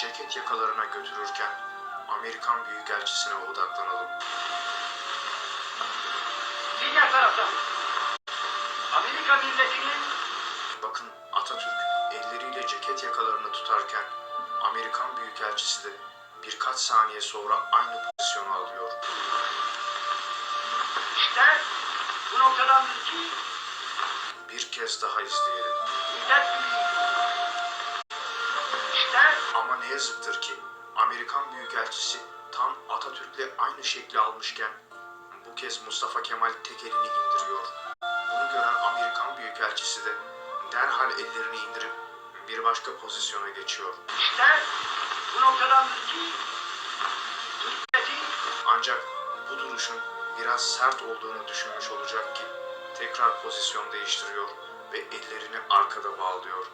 ceket yakalarına götürürken Amerikan Büyükelçisi'ne odaklanalım. Diğer taraftan. Amerika milletinin Bakın Atatürk elleriyle ceket yakalarını tutarken Amerikan Büyükelçisi de birkaç saniye sonra aynı pozisyonu alıyor. işte bu noktadandır ki Bir kez daha izleyelim. millet Ama ne yazıktır ki Amerikan Büyükelçisi tam Atatürk'le aynı şekli almışken bu kez Mustafa Kemal tek elini indiriyor. Bunu gören Amerikan Büyükelçisi de derhal ellerini indirip bir başka pozisyona geçiyor. işte bu noktadandır ki Türkiye'nin Ancak bu duruşun biraz sert olduğunu düşünmüş olacak ki tekrar pozisyon değiştiriyor ve ellerini arkada bağlıyor.